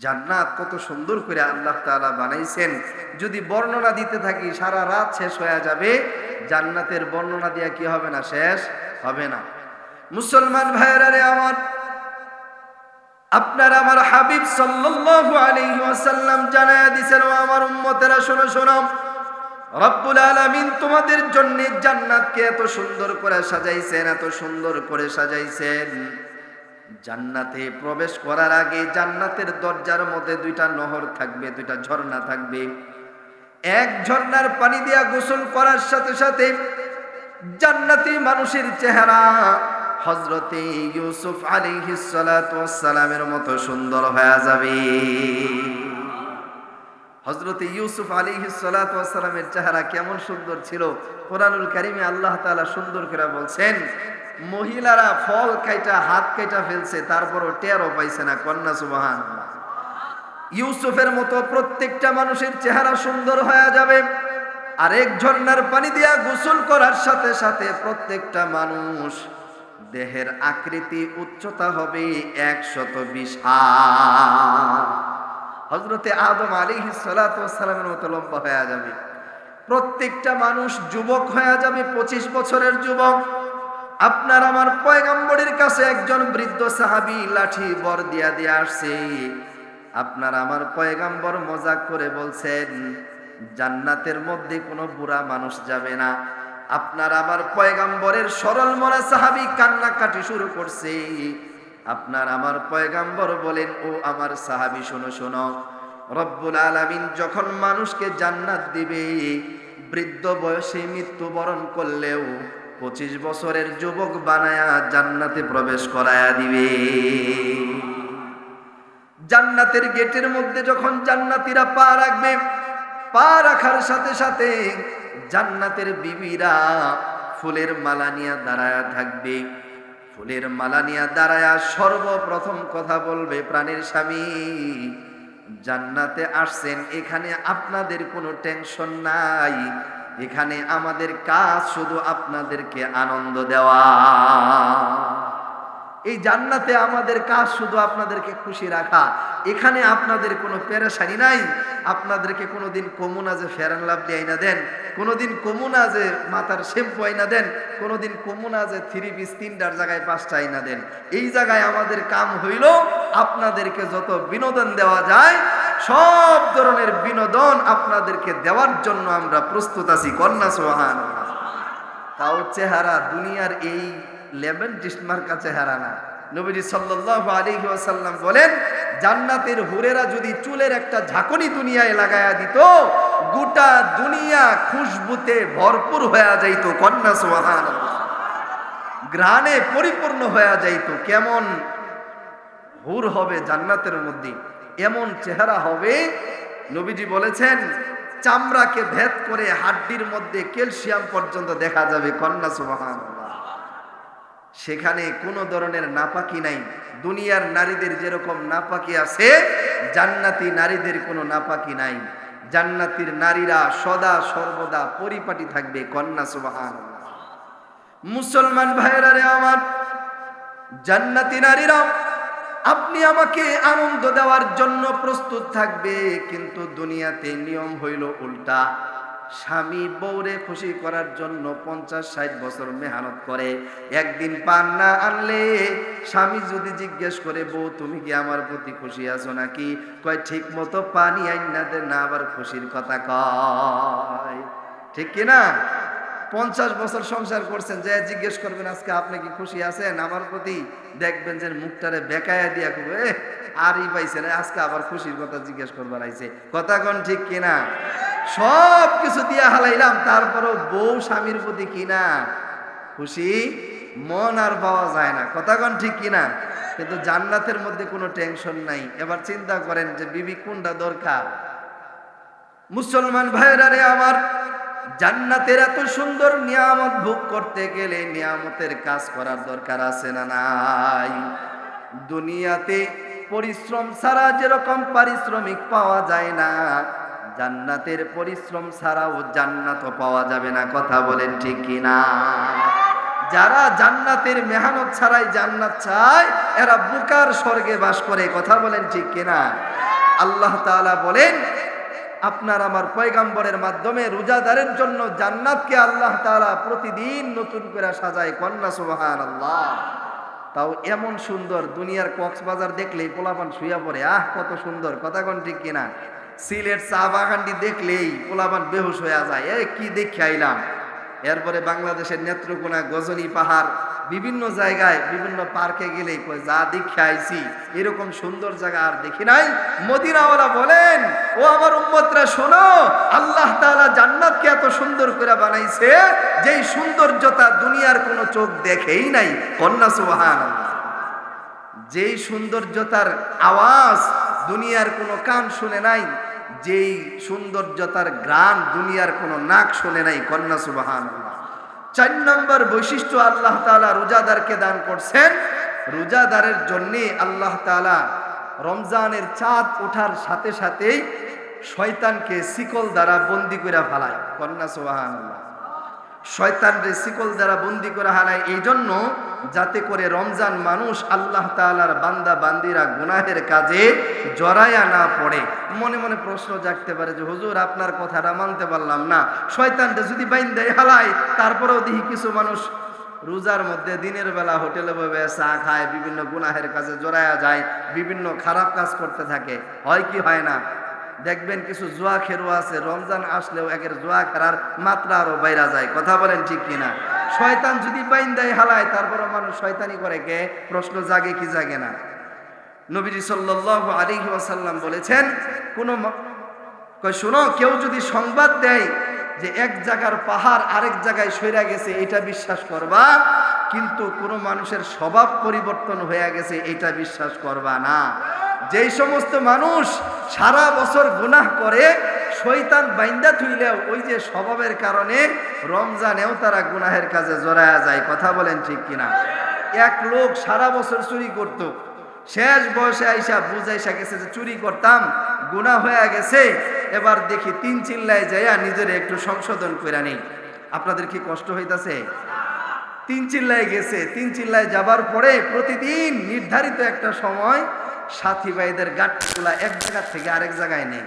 জান্নাত কত সুন্দর করে আল্লাহ তাআলা বানাইছেন। যদি বর্ণনা দিতে থাকি, সারা রাত শেষ হয়ে যাবে। জান্নাতের বর্ণনা দিয়া কি হবে না? শেষ হবে না। মুসলমান ভাইয়েরা আমার, আপনার আমার হাবিব সাল্লাল্লাহু আলাইহি ওয়াসাল্লাম দিছেন আমার উম্মতেরা, শোনো শোনো। রব্বুল আলামিন তোমাদের জন্য জান্নাতকে এত সুন্দর করে সাজাইছেন, এত সুন্দর করে সাজাইছেন। জান্নাতে প্রবেশ করার আগে জান্নাতের দরজার মধ্যে দুইটা নহর থাকবে, দুইটা ঝর্ণা থাকবে। এক ঝর্ণার পানি দিয়া গোসল করার সাথে সাথে জান্নাতি মানুষের চেহারা হজরতে ইউসুফ আলাইহিস সালাতু ওয়াস সালামের মতো সুন্দর হয়ে যাবে। হজরতে ইউসুফ আলাইহিস সালাতু ওয়াস সালামের চেহারা কেমন সুন্দর ছিল। কোরআনুল কারিমে আল্লাহ তাআলা সুন্দর করে বলছেন মহিলারা ফল কাইটা হাত কাইটা ফেলছে, তারপরও টেরও পাইছে না, কন্যা সুবহান ইউসুফের মতো প্রত্যেকটা মানুষের চেহারা সুন্দর হয়ে যাবে আরেক ঝর্ণার পানি দিয়া গোসল করার সাথে সাথে প্রত্যেকটা মানুষ দেহের আকৃতি, উচ্চতা হবে একশত বিশ হজরতে আদম আলী সালামের মতো লম্বা হয়ে যাবে। প্রত্যেকটা মানুষ যুবক হয়ে যাবে পঁচিশ বছরের যুবক। আপনার আমার পয়গাম্বরের কাছে একজন বৃদ্ধ সাহাবি লাঠি বর দিয়া দিয়ে আসছে। আপনার আমার পয়গাম্বর মজাক করে বলছেন, জান্নাতের মধ্যে কোনো বুড়া মানুষ যাবে না। আপনার আমার পয়গাম্বরের সরল মরা সাহাবি কান্নাকাটি শুরু করছে। আপনার আমার পয়গাম্বর বলেন, ও আমার সাহাবি, শোনো শোনো। রব্বুল আলামিন যখন মানুষকে জান্নাত দিবে, বৃদ্ধ বয়সে মৃত্যুবরণ করলেও পঁচিশ বছরের যুবক বানায়া জান্নাতে প্রবেশ করায়া দিবে। জান্নাতের গেটের মধ্যে যখন জান্নাতিরা পা রাখবে, পা রাখার সাথে সাথে জান্নাতের বিবিরা ফুলের মালা নিয়ে দাঁড়ায়া থাকবে। ফুলের মালা নিয়ে দাঁড়ায়া সর্বপ্রথম কথা বলবে প্রাণের স্বামী, জান্নাতে আসছেন, এখানে আপনাদের কোনো টেনশন নাই এখানে আমাদের কাজ শুধু আপনাদেরকে আনন্দ দেওয়া। এই জান্নাতে আমাদের কাজ শুধু আপনাদেরকে খুশি রাখা। এখানে আপনাদের কোনো পেরেশানি নাই। আপনাদেরকে কোনোদিন কমুনা যে ফেরান লাভলি আইনা দেন, কোনোদিন কমুনা যে মাথার শ্যাম্পু আইনা দেন, কোনোদিন কমুনা যে থ্রি পিস, তিনটার জায়গায় পাঁচটা আইনা দেন। এই জায়গায় আমাদের কাম হইল আপনাদেরকে যত বিনোদন দেওয়া যায় সব ধরনের বিনোদন আপনাদেরকে দেওয়ার জন্য আমরা প্রস্তুত আছি, কন্যা সোহান তাও চেহারা, দুনিয়ার এই লেমন টিস্টমার্কা চেহারা না। নবীজি সাল্লাল্লাহু আলাইহি ওয়াসাল্লাম বলেন, জান্নাতের হুরেরা যদি চুলের একটা ঝাঁকনি দুনিয়ায় লাগায়া দিত, গোটা দুনিয়া খুশবুতে ভরপুর হয়ে যাইত, কন্যা সুবহানাল্লাহ। গ্রানে পরিপূর্ণ হয়ে যাইত, কেমন হুর হবে জান্নাতের মধ্যে। এমন চেহারা হবে। নবীজি বলেছেন, চামড়াকে ভেদ করে হাড্ডির মধ্যে ক্যালসিয়াম পর্যন্ত দেখা যাবে, কন্যা সুবহানাল্লাহ। সেখানে কোনো ধরনের নাপাকি নাই। দুনিয়ার নারীদের যেরকম নাপাকি আছে, জান্নাতি নারীদের কোনো নাপাকি নাই। জান্নাতির নারীরা সদা সর্বদা পরিপাটি থাকবে, কন্যা সুবাহান মুসলমান ভাইরা রে আমার, জান্নাতি নারীরা আপনি আমাকে আনন্দ দেওয়ার জন্য প্রস্তুত থাকবে, কিন্তু দুনিয়াতে নিয়ম হইল উল্টা। স্বামী বউরে খুশি করার জন্য পঞ্চাশ, ষাট বছর মেহনত করে। একদিন পান না আনলে স্বামী যদি জিজ্ঞেস করে, বউ, তুমি কি আমার প্রতি খুশি আছো নাকি? কয় ঠিক মতো পানি আইন না আবার খুশির কথা কয়। ঠিক কি না পঞ্চাশ বছর সংসার করছেন, যে জিজ্ঞেস করবেন, আজকে আপনি কি খুশি আছেন? আমার প্রতি দেখবেন যে মুখটারে বেকায়া দিয়া করবে আরই পাইছেন আজকে আবার খুশির কথা জিজ্ঞেস করবার আইছে। কথা কোন ঠিক কিনা সব কিছু দিয়া হালাইলাম, তারপরও বউ স্বামীর প্রতি কিনা খুশি, মন আর পাওয়া যায় না। কথাগণ ঠিক কিনা কিন্তু জান্নাতের মধ্যে কোনো টেনশন নাই। এবার চিন্তা করেন যে, বিবি, কোনটা দরকার? মুসলমান ভাইরা রে আমার জান্নাতের এত সুন্দর নিয়ামত ভোগ করতে গেলে নিয়ামতের কাজ করার দরকার আছে না নাই? দুনিয়াতে পরিশ্রম ছাড়া যেরকম পারিশ্রমিক পাওয়া যায় না, জান্নাতের পরিশ্রম ছাড়াও জান্নাতও পাওয়া যাবে না, কথা বলেন ঠিক কিনা যারা জান্নাতের মেহনত ছাড়াই জান্নাত চায়, এরা বুকার স্বর্গে বাস করে, কথা বলেন ঠিক কিনা আল্লাহ তাআলা বলেন আপনার আমার পয়গাম্বরের মাধ্যমে রোজাদারের জন্য জান্নাতকে আল্লাহ তালা প্রতিদিন নতুন করে সাজায় কন্যা সুবাহান আল্লাহ তাও এমন সুন্দর দুনিয়ার কক্সবাজার দেখলেই পোলাপান শুইয়া পড়ে। আহ, কত সুন্দর, কথা কোন ঠিক কিনা? সিলেট চা বাগানটি দেখলেই পোলাপান বেহুশ হয়ে যায়। এ, কি দেখে আইলাম? এরপরে বাংলাদেশের নেত্রকোনা গজনী পাহাড়, বিভিন্ন জায়গায়, বিভিন্ন পার্কে কয়, যা দেখে আইছি, এরকম সুন্দর জায়গা আর দেখি নাই। মদিনাওয়ালা বলেন, ও আমার উম্মতরা, শোনো, আল্লাহ তাআলা জান্নাতকে এত সুন্দর করে বানাইছে, যেই সৌন্দর্যতা দুনিয়ার কোনো চোখ দেখেই নাই। কন্যা, সুবহানাল্লাহ। যেই সৌন্দর্যতার আওয়াজ দুনিয়ার কোনো কান শুনে নাই যেই সৌন্দর্যতার গ্রাম দুনিয়ার কোনো নাক শোনে নাই, কন্যা সুবাহান চার নম্বর বৈশিষ্ট্য আল্লাহ তালা রোজাদারকে দান করছেন, রোজাদারের জন্যে আল্লাহ তালা রমজানের চাঁদ ওঠার সাথে সাথেই শয়তানকে শিকল দ্বারা বন্দি করে ফেলায়, কন্যা সুবাহান শয়তান রে শিকল দ্বারা বন্দি করা হারায়। এই জন্য যাতে করে রমজান মানুষ আল্লাহ তাআলার বান্দা বান্দিরা গুনাহের কাজে জড়ায়া না পড়ে। মনে মনে প্রশ্ন জাগতে পারে যে, হুজুর, আপনার কথাটা মানতে পারলাম না। শয়তানটা যদি বাইন বাইন্দায় হালায়, তারপরেও দেখি কিছু মানুষ রোজার মধ্যে দিনের বেলা হোটেলে বসে চা খায়, বিভিন্ন গুনাহের কাজে জড়ায়া যায়, বিভিন্ন খারাপ কাজ করতে থাকে। হয় কি হয় না? দেখবেন কিছু জুয়া খেরো আছে, রমজান আসলেও একের জুয়া খেলার মাত্রা আরও বাইরা যায়। কথা বলেন ঠিক কিনা? শয়তান যদি বাইন দেয় হালায় তারপরে মানুষ শয়তানি করে কে? প্রশ্ন জাগে কি জাগে না। নবীজি সাল্লাল্লাহু আলাইহি ওয়াসাল্লাম বলেছেন, কোন শোনো, কেউ যদি সংবাদ দেয় যে এক জায়গার পাহাড় আরেক জায়গায় সইরা গেছে, এটা বিশ্বাস করবা, কিন্তু কোনো মানুষের স্বভাব পরিবর্তন হয়ে গেছে, এটা বিশ্বাস করবা না। যেই সমস্ত মানুষ সারা বছর গুনাহ করে শৈতান বাইন্দা থুইলেও ওই যে স্বভাবের কারণে রমজানেও তারা গুনাহের কাজে জড়ায়া যায়। কথা বলেন ঠিক কিনা? এক লোক সারা বছর চুরি করতো। শেষ বয়সে আইসা বুঝাইসা গেছে যে চুরি করতাম গুণা হয়ে গেছে। এবার দেখি তিন চিল্লায় যাইয়া নিজের একটু সংশোধন করে নেই। আপনাদের কি কষ্ট হইতাছে? তিন চিল্লায় গেছে। তিন চিল্লায় যাবার পরে প্রতিদিন নির্ধারিত একটা সময় সাথী ভাইদের গাঠগুলা এক জায়গা থেকে আরেক জায়গায় নেই।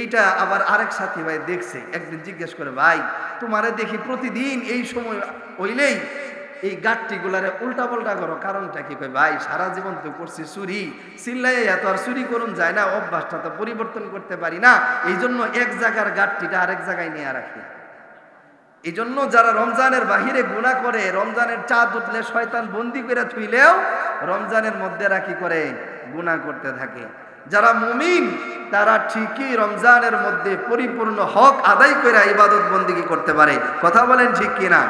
এইটা আবার আরেক সাথী ভাই দেখছে, একদিন জিজ্ঞেস করে, ভাই, তোমারে দেখি প্রতিদিন এই সময় হইলেই এই গাঠটিগুলারে উল্টা পাল্টা করো, কারণটা কি? ভাই, সারা জীবন তো করছি চুরি চিল্লাই এত আর চুরি করুন যায় না, অভ্যাসটা তো পরিবর্তন করতে পারি না এই জন্য এক জায়গার গাঠটিটা আরেক জায়গায় নিয়ে রাখি। এই জন্য যারা রমজানের বাহিরে গুণা করে, রমজানের চাঁদ উঠলে শয়তান বন্দি করে থুইলেও, রমজানের মধ্যে রাখি করে গুণা করতে থাকে। যারা মুমিন, তারা ঠিকই রমজানের মধ্যে পরিপূর্ণ হক আদায় করে ইবাদত বন্দিগি করতে পারে। কথা বলেন ঠিক কিনা?